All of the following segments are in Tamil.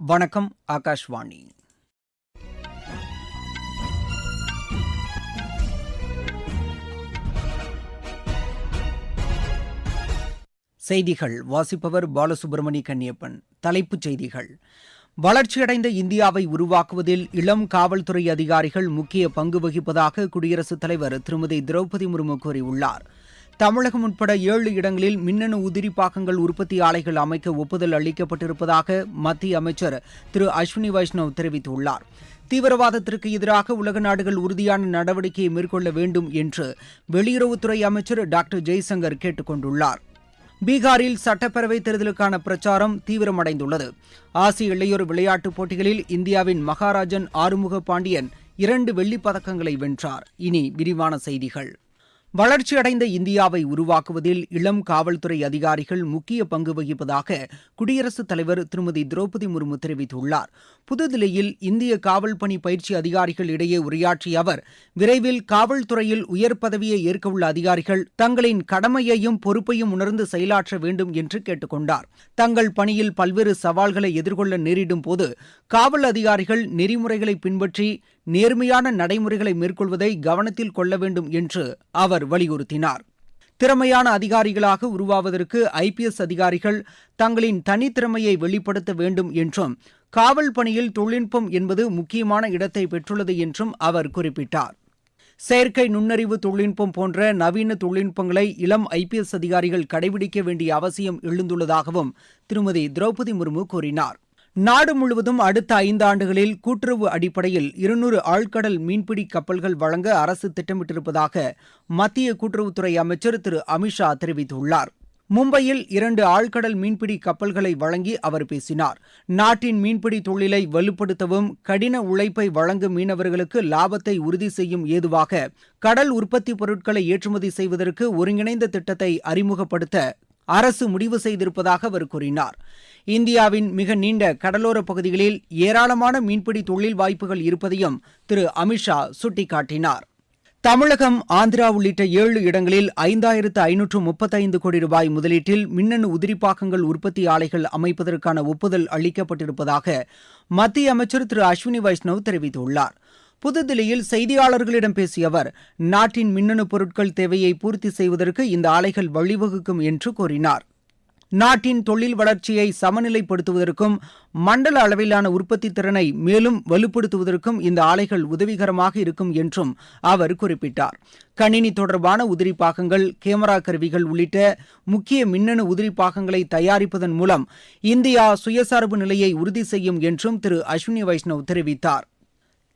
வணக்கம் ஆகாஷ்வாணி. செய்திகள். வாசிப்பவர் பாலசுப்ரமணி கன்னியப்பன். தலைப்புச் செய்திகள். வளர்ச்சியடைந்த இந்தியாவை உருவாக்குவதில் இளம் காவல்துறை அதிகாரிகள் முக்கிய பங்கு வகிப்பதாக குடியரசுத் தலைவர் திருமதி திரௌபதி முர்மு கூறியுள்ளார். தமிழகம் உட்பட ஏழு இடங்களில் மின்னணு உதிரிப்பாகங்கள் உற்பத்தி ஆலைகள் அமைக்க ஒப்புதல் அளிக்கப்பட்டிருப்பதாக மத்திய அமைச்சர் திரு அஸ்வினி வைஷ்ணவ் தெரிவித்துள்ளார். தீவிரவாதத்திற்கு எதிராக உலக நாடுகள் உறுதியான நடவடிக்கையை மேற்கொள்ள வேண்டும் என்று வெளியுறவுத்துறை அமைச்சர் டாக்டர் ஜெய்சங்கர் கேட்டுக் கொண்டுள்ளார் பீகாரில் சட்டப்பேரவைத் தேர்தலுக்கான பிரச்சாரம் தீவிரமடைந்துள்ளது. ஆசிய இளையோர் விளையாட்டுப் போட்டிகளில் இந்தியாவின் மகாராஜன் ஆறுமுக பாண்டியன் இரண்டு வெள்ளிப் பதக்கங்களை வென்றார். இனி விரிவான செய்திகள். வளர்ச்சியடைந்த இந்தியாவை உருவாக்குவதில் இளம் காவல்துறை அதிகாரிகள் முக்கிய பங்கு வகிப்பதாக குடியரசுத் தலைவர் திருமதி திரௌபதி முர்மு தெரிவித்துள்ளார். புதுதில்லியில் இந்திய காவல் பணி பயிற்சி அதிகாரிகள் இடையே உரையாற்றிய அவர் விரைவில் காவல்துறையில் உயர் பதவியை ஏற்கவுள்ள அதிகாரிகள் தங்களின் கடமையையும் பொறுப்பையும் உணர்ந்து செயலாற்ற வேண்டும் என்று கேட்டுக்கொண்டார் தங்கள் பணியில் பல்வேறு சவால்களை எதிர்கொள்ள நேரிடும் போது காவல் அதிகாரிகள் நெறிமுறைகளை பின்பற்றி நேர்மையான நடைமுறைகளை மேற்கொள்வதை கவனத்தில் கொள்ள வேண்டும் என்று அவர் வலியுறுத்தினார். திறமையான அதிகாரிகளாக உருவாவதற்கு ஐபிஎஸ் அதிகாரிகள் தங்களின் தனித்திறமையை வெளிப்படுத்த வேண்டும் என்றும் காவல் பணியில் தொழில்நுட்பம் என்பது முக்கியமான இடத்தை பெற்றுள்ளது என்றும் அவர் குறிப்பிட்டார். செயற்கை நுண்ணறிவு தொழில்நுட்பம் போன்ற நவீன தொழில்நுட்பங்களை இளம் ஐபிஎஸ் அதிகாரிகள் கடைபிடிக்க வேண்டிய அவசியம் எழுந்துள்ளதாகவும் திருமதி திரௌபதி முர்மு கூறினார். நாடு முழுவதும் அடுத்த ஐந்தாண்டுகளில் கூட்டுறவு அடிப்படையில் இருநூறு ஆழ்கடல் மீன்பிடி கப்பல்கள் வழங்க அரசு திட்டமிட்டிருப்பதாக மத்திய கூட்டுறவுத்துறை அமைச்சர் திரு. அமித்ஷா தெரிவித்துள்ளார். மும்பையில் இரண்டு ஆழ்கடல் மீன்பிடி கப்பல்களை வழங்கி அவர் பேசினார். நாட்டின் மீன்பிடி தொழிலை வலுப்படுத்தவும் கடின உழைப்பை வழங்கும் மீனவர்களுக்கு லாபத்தை உறுதி செய்யும் ஏதுவாக கடல் உற்பத்தி பொருட்களை ஏற்றுமதி செய்வதற்கு ஒருங்கிணைந்த திட்டத்தை அறிமுகப்படுத்த அரசு முடிவு செய்திருப்பதாக அவர் கூறினார். இந்தியாவின் மிக நீண்ட கடலோர பகுதிகளில் ஏராளமான மீன்பிடி தொழில் வாய்ப்புகள் இருப்பதையும் திரு அமித்ஷா சுட்டிக்காட்டினார். தமிழகம் ஆந்திரா உள்ளிட்ட ஏழு இடங்களில் ஐந்தாயிரத்து ஐநூற்று முப்பத்தைந்து கோடி ரூபாய் முதலீட்டில் மின்னணு உதிரிப்பாக்கங்கள் உற்பத்தி ஆலைகள் அமைப்பதற்கான ஒப்புதல் அளிக்கப்பட்டிருப்பதாக மத்திய அமைச்சர் திரு அஸ்வினி வைஷ்ணவ் தெரிவித்துள்ளார். புதுதில்லியில் செய்தியாளர்களிடம் பேசிய அவர் நாட்டின் மின்னணு பொருட்கள் தேவையை பூர்த்தி செய்வதற்கு இந்த ஆலைகள் வழிவகுக்கும் என்று கூறினார். நாட்டின் தொழில் வளர்ச்சியை சமநிலைப்படுத்துவதற்கும் மண்டல அளவிலான உற்பத்தி திறனை மேலும் வலுப்படுத்துவதற்கும் இந்த ஆலைகள் உதவிகரமாக இருக்கும் என்றும் அவர் குறிப்பிட்டார். கணினி தொடர்பான உதிரிப்பாகங்கள் கேமரா கருவிகள் உள்ளிட்ட முக்கிய மின்னணு உதிரிப்பாகங்களை தயாரிப்பதன் மூலம் இந்தியா சுயசார்பு நிலையை உறுதி செய்யும் என்றும் திரு அஸ்வினி வைஷ்ணவ் தெரிவித்தார்.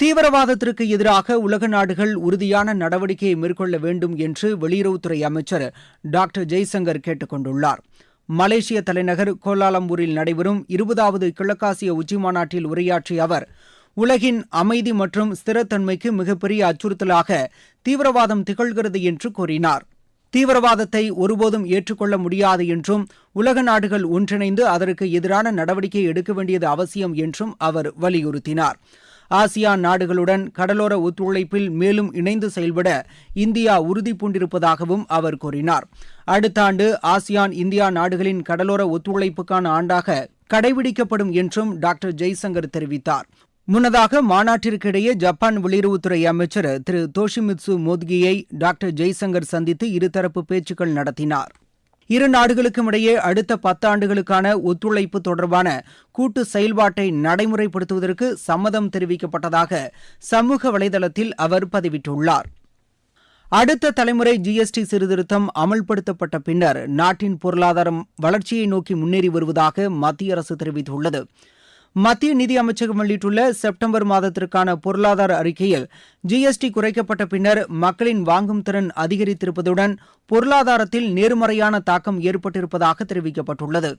தீவிரவாதத்திற்கு எதிராக உலக நாடுகள் உறுதியான நடவடிக்கையை மேற்கொள்ள வேண்டும் என்று வெளியுறவுத்துறை அமைச்சர் டாக்டர் ஜெய்சங்கர் கேட்டுக் கொண்டுள்ளார் மலேசிய தலைநகர் கோலாலம்பூரில் நடைபெறும் இருபதாவது கிழக்காசிய உச்சிமாநாட்டில் உரையாற்றிய அவர் உலகின் அமைதி மற்றும் ஸ்திரத்தன்மைக்கு மிகப்பெரிய அச்சுறுத்தலாக தீவிரவாதம் திகழ்கிறது என்று கூறினார். தீவிரவாதத்தை ஒருபோதும் ஏற்றுக்கொள்ள முடியாது என்றும் உலக நாடுகள் ஒன்றிணைந்து அதற்கு எதிரான நடவடிக்கை எடுக்க வேண்டியது அவசியம் என்றும் அவர் வலியுறுத்தினார். ஆசியான் நாடுகளுடன் கடலோர ஒத்துழைப்பில் மேலும் இணைந்து செயல்பட இந்தியா உறுதி பூண்டிருப்பதாகவும் அவர் கூறினார். அடுத்த ஆண்டு ஆசியான் இந்தியா நாடுகளின் கடலோர ஒத்துழைப்புக்கான ஆண்டாக கடைபிடிக்கப்படும் என்றும் டாக்டர் ஜெய்சங்கர் தெரிவித்தார். முன்னதாக மாநாட்டிற்கிடையே ஜப்பான் வெளியுறவுத்துறை அமைச்சர் திரு தோஷிமித்சு மோத்கியை டாக்டர் ஜெய்சங்கர் சந்தித்து இருதரப்பு பேச்சுக்கள் நடத்தினார். இரு நாடுகளுக்கும் இடையே அடுத்த பத்தாண்டுகளுக்கான ஒத்துழைப்பு தொடர்பான கூட்டு செயல்பாட்டை நடைமுறைப்படுத்துவதற்கு சம்மதம் தெரிவிக்கப்பட்டதாக சமூக வலைதளத்தில் அவர் பதிவிட்டுள்ளார். அடுத்த தலைமுறை ஜிஎஸ்டி சீர்திருத்தம் அமல்படுத்தப்பட்ட பின்னர் நாட்டின் பொருளாதாரம் வளர்ச்சியை நோக்கி முன்னேறி வருவதாக மத்திய அரசு தெரிவித்துள்ளது. மத்திய நிதி அமைச்சகம் வெளியிட்டுள்ள செப்டம்பர் மாதத்திற்கான பொருளாதார அறிக்கையில் ஜிஎஸ்டி குறைக்கப்பட்ட பின்னர் மக்களின் வாங்கும் திறன் அதிகரித்திருப்பதுடன் பொருளாதாரத்தில் நேர்மறையான தாக்கம் ஏற்பட்டிருப்பதாக தெரிவிக்கப்பட்டுள்ளது.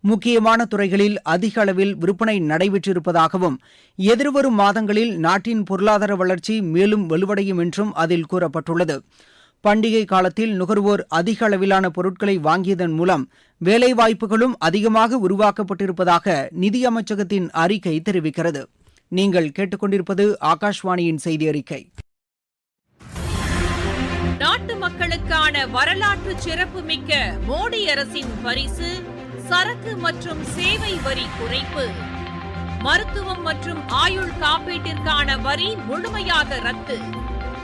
முக்கியமான துறைகளில் அதிக அளவில் விற்பனை நடைபெற்றிருப்பதாகவும் எதிர்வரும் மாதங்களில் நாட்டின் பொருளாதார வளர்ச்சி மேலும் வலுவடையும் என்றும் அதில் கூறப்பட்டுள்ளது. பண்டிகை காலத்தில் நுகர்வோர் அதிக அளவிலான பொருட்களை வாங்கியதன் மூலம் வேலைவாய்ப்புகளும் அதிகமாக உருவாக்கப்பட்டிருப்பதாக நிதி அமைச்சகத்தின் அறிக்கை தெரிவிக்கிறது. நீங்கள் கேட்டுக்கொண்டிருப்பது ஆகாஷ்வாணியின் செய்தி அறிக்கை. நாட்டு மக்களுக்கான வரலாற்று சிறப்புமிக்க மோடி அரசின் பரிசு சரக்கு மற்றும் சேவை வரி குறைப்பு. மருத்துவம் மற்றும் ஆயுள் காப்பீட்டிற்கான வரி முழுமையாக ரத்து.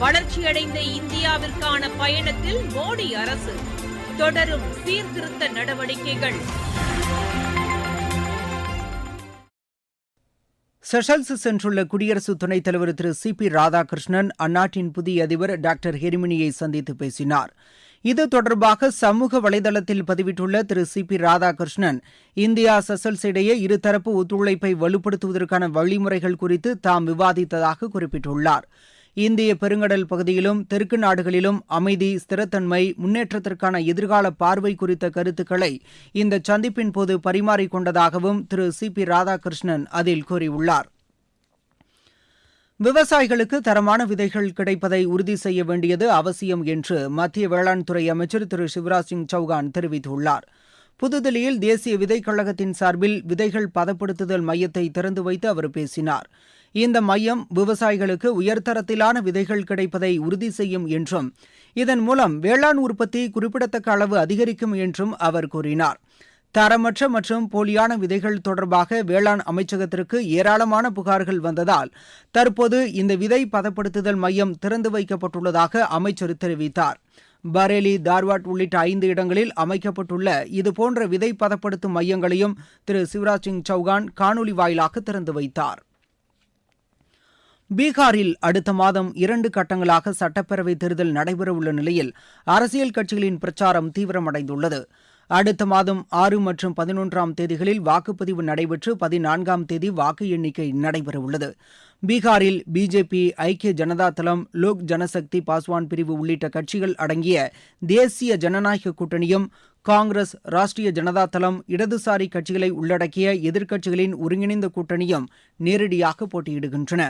வளர்ச்சியடைந்த இந்தியாவிற்கான பயணத்தில் மோடி அரசு தொடரும் சீர்திருத்த நடவடிக்கைகள். செஷல்ஸ் சென்றுள்ள குடியரசு துணைத் தலைவர் திரு சி பி ராதாகிருஷ்ணன் அந்நாட்டின் புதிய அதிபர் டாக்டர் ஹெரிமினியை சந்தித்து பேசினார். இது தொடர்பாக சமூக வலைதளத்தில் பதிவிட்டுள்ள திரு C P Radhakrishnan India Seychelles இடையே இருதரப்பு ஒத்துழைப்பை வலுப்படுத்துவதற்கான வழிமுறைகள் குறித்து தாம் விவாதித்ததாக குறிப்பிட்டுள்ளார். இந்திய பெருங்கடல் பகுதியிலும் தெற்கு நாடுகளிலும் அமைதி ஸ்திரத்தன்மை முன்னேற்றத்திற்கான எதிர்கால பார்வை குறித்த கருத்துக்களை இந்த சந்திப்பின் போது பரிமாறிக்கொண்டதாகவும் திரு. சி. பி. ராதாகிருஷ்ணன் அதில் கூறியுள்ளார். விவசாயிகளுக்கு தரமான விதைகள் கிடைப்பதை உறுதி செய்ய வேண்டியது அவசியம் என்று மத்திய வேளாண் துறை அமைச்சர் திரு. சிவராஜ் சிங் சௌகான் தெரிவித்துள்ளார். புதுதில்லியில் தேசிய விதைக் கழகத்தின் சார்பில் விதைகள் பதப்படுத்துதல் மையத்தை திறந்து வைத்து அவர் பேசினார். இந்த மையம் விவசாயிகளுக்கு உயர்தரத்திலான விதைகள் கிடைப்பதை உறுதி செய்யும் என்றும் இதன் மூலம் வேளாண் உற்பத்தி குறிப்பிடத்தக்க அளவு அதிகரிக்கும் என்றும் அவர் கூறினார். தரமற்ற மற்றும் போலியான விதைகள் தொடர்பாக வேளாண் அமைச்சகத்திற்கு ஏராளமான புகார்கள் வந்ததால் தற்போது இந்த விதை பதப்படுத்துதல் மையம் திறந்து வைக்கப்பட்டுள்ளதாக அமைச்சர் தெரிவித்தார். பரேலி தார்வாட் உள்ளிட்ட ஐந்து இடங்களில் அமைக்கப்பட்டுள்ள இதுபோன்ற விதை பதப்படுத்தும் மையங்களையும் திரு சிவராஜ் சிங் சௌகான் காணொலி வாயிலாக திறந்து வைத்தார். பீகாரில் அடுத்த மாதம் இரண்டு கட்டங்களாக சட்டப்பேரவை தேர்தல் நடைபெறவுள்ள நிலையில் அரசியல் கட்சிகளின் பிரச்சாரம் தீவிரமடைந்துள்ளது. அடுத்த மாதம் ஆறு மற்றும் பதினொன்றாம் தேதிகளில் வாக்குப்பதிவு நடைபெற்று பதினான்காம் தேதி வாக்கு எண்ணிக்கை நடைபெறவுள்ளது. பீகாரில் பிஜேபி ஐக்கிய ஜனதா தளம் லோக் ஜனசக்தி பாஸ்வான் பிரிவு உள்ளிட்ட கட்சிகள் அடங்கிய தேசிய ஜனநாயக கூட்டணியும் காங்கிரஸ் ராஷ்டிரிய ஜனதா தளம் இடதுசாரி கட்சிகளை உள்ளடக்கிய எதிர்க்கட்சிகளின் ஒருங்கிணைந்த கூட்டணியும் நேரடியாக போட்டியிடுகின்றன.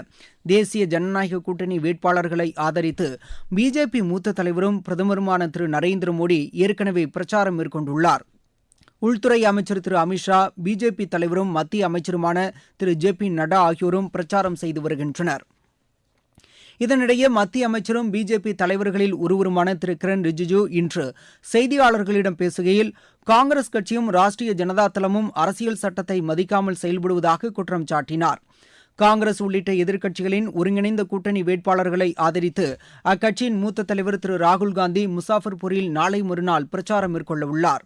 தேசிய ஜனநாயக கூட்டணி வேட்பாளர்களை ஆதரித்து பிஜேபி மூத்த தலைவரும் பிரதமருமான திரு நரேந்திர மோடி ஏற்கனவே பிரச்சாரம் மேற்கொண்டுள்ளார். உள்துறை அமைச்சர் திரு அமித்ஷா பிஜேபி தலைவரும் மத்திய அமைச்சருமான திரு ஜே பி நட்டா ஆகியோரும் பிரச்சாரம் செய்து வருகின்றனர். இதனிடையே மத்திய அமைச்சரும் பிஜேபி தலைவர்களில் ஒருவருமான திரு கிரண் ரிஜிஜு இன்று செய்தியாளர்களிடம் பேசுகையில் காங்கிரஸ் கட்சியும் ராஷ்டிரிய ஜனதா தளமும் அரசியல் சட்டத்தை மதிக்காமல் செயல்படுவதாக குற்றம் சாட்டினார். காங்கிரஸ் உள்ளிட்ட எதிர்க்கட்சிகளின் ஒருங்கிணைந்த கூட்டணி வேட்பாளர்களை ஆதரித்து அக்கட்சியின் மூத்த தலைவர் திரு ராகுல்காந்தி முசாஃபர்பூரில் நாளை மறுநாள் பிரச்சாரம் மேற்கொள்ள உள்ளார்.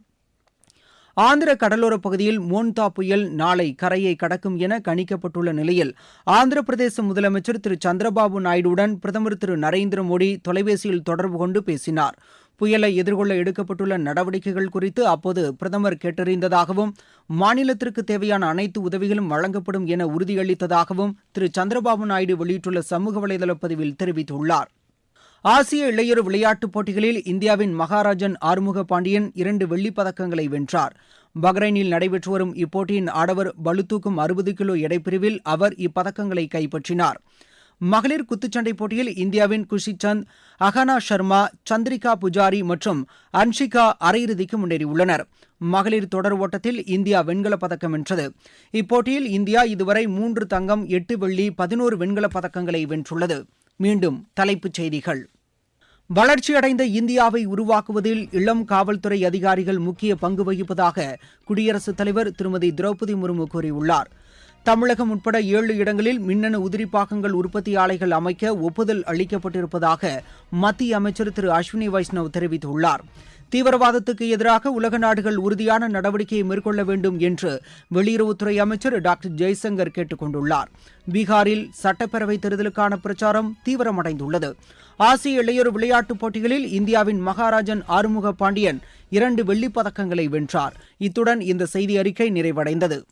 ஆந்திர கடலோரப் பகுதியில் மோன்தா புயல் நாளை கரையை கடக்கும் என கணிக்கப்பட்டுள்ள நிலையில் ஆந்திர பிரதேச முதலமைச்சர் திரு சந்திரபாபு நாயுடுவுடன் பிரதமர் திரு நரேந்திர மோடி தொலைபேசியில் தொடர்பு கொண்டு பேசினார். புயலை எதிர்கொள்ள எடுக்கப்பட்டுள்ள நடவடிக்கைகள் குறித்து அப்போது பிரதமர் கேட்டறிந்ததாகவும் மாநிலத்திற்கு தேவையான அனைத்து உதவிகளும் வழங்கப்படும் என உறுதியளித்ததாகவும் திரு சந்திரபாபு நாயுடு வெளியிட்டுள்ள சமூக வலைதள பதிவில் தெரிவித்துள்ளார். ஆசிய இளையோர் விளையாட்டுப் போட்டிகளில் இந்தியாவின் மகாராஜன் ஆறுமுக பாண்டியன் இரண்டு வெள்ளிப் பதக்கங்களை வென்றார். பஹ்ரைனில் நடைபெற்று வரும் இப்போட்டியின் ஆடவர் பளுதூக்கும் அறுபது கிலோ எடைப்பிரிவில் அவர் இப்பதக்கங்களை கைப்பற்றினார். மகளிர் குத்துச்சண்டை போட்டியில் இந்தியாவின் குஷி சந்த் அகனா சர்மா சந்திரிகா புஜாரி மற்றும் அன்ஷிகா அரையிறுதிக்கு முன்னேறியுள்ளனர். மகளிர் தொடர் ஓட்டத்தில் இந்தியா வெண்கலப் பதக்கம் வென்றது. இப்போட்டியில் இந்தியா இதுவரை மூன்று தங்கம் எட்டு வெள்ளி பதினோரு வெண்கலப் பதக்கங்களை வென்றுள்ளது. மீண்டும் தலைப்புச் செய்திகள். வளர்ச்சியடைந்த இந்தியாவை உருவாக்குவதில் இளம் காவல்துறை அதிகாரிகள் முக்கிய பங்கு வகிப்பதாக குடியரசுத் தலைவர் திருமதி திரௌபதி முர்மு கூறியுள்ளார். தமிழகம் உட்பட ஏழு இடங்களில் மின்னணு உதிரிப்பாகங்கள் உற்பத்தி ஆலைகள் அமைக்க ஒப்புதல் அளிக்கப்பட்டிருப்பதாக மத்திய அமைச்சர் திரு அஸ்வினி வைஷ்ணவ் தெரிவித்துள்ளார். தீவிரவாதத்துக்கு எதிராக உலக நாடுகள் உறுதியான நடவடிக்கையை மேற்கொள்ள வேண்டும் என்று வெளியுறவுத்துறை அமைச்சர் டாக்டர் ஜெய்சங்கர் கேட்டுக் கொண்டுள்ளார். பீகாரில் சட்டப்பேரவை தேர்தலுக்கான பிரச்சாரம் தீவிரமடைந்துள்ளது. ஆசிய இளையோர் விளையாட்டுப் போட்டிகளில் இந்தியாவின் மகாராஜன் ஆறுமுக பாண்டியன் இரண்டு வெள்ளிப் பதக்கங்களை வென்றார். இத்துடன் இந்த செய்தி அறிக்கை நிறைவடைந்தது.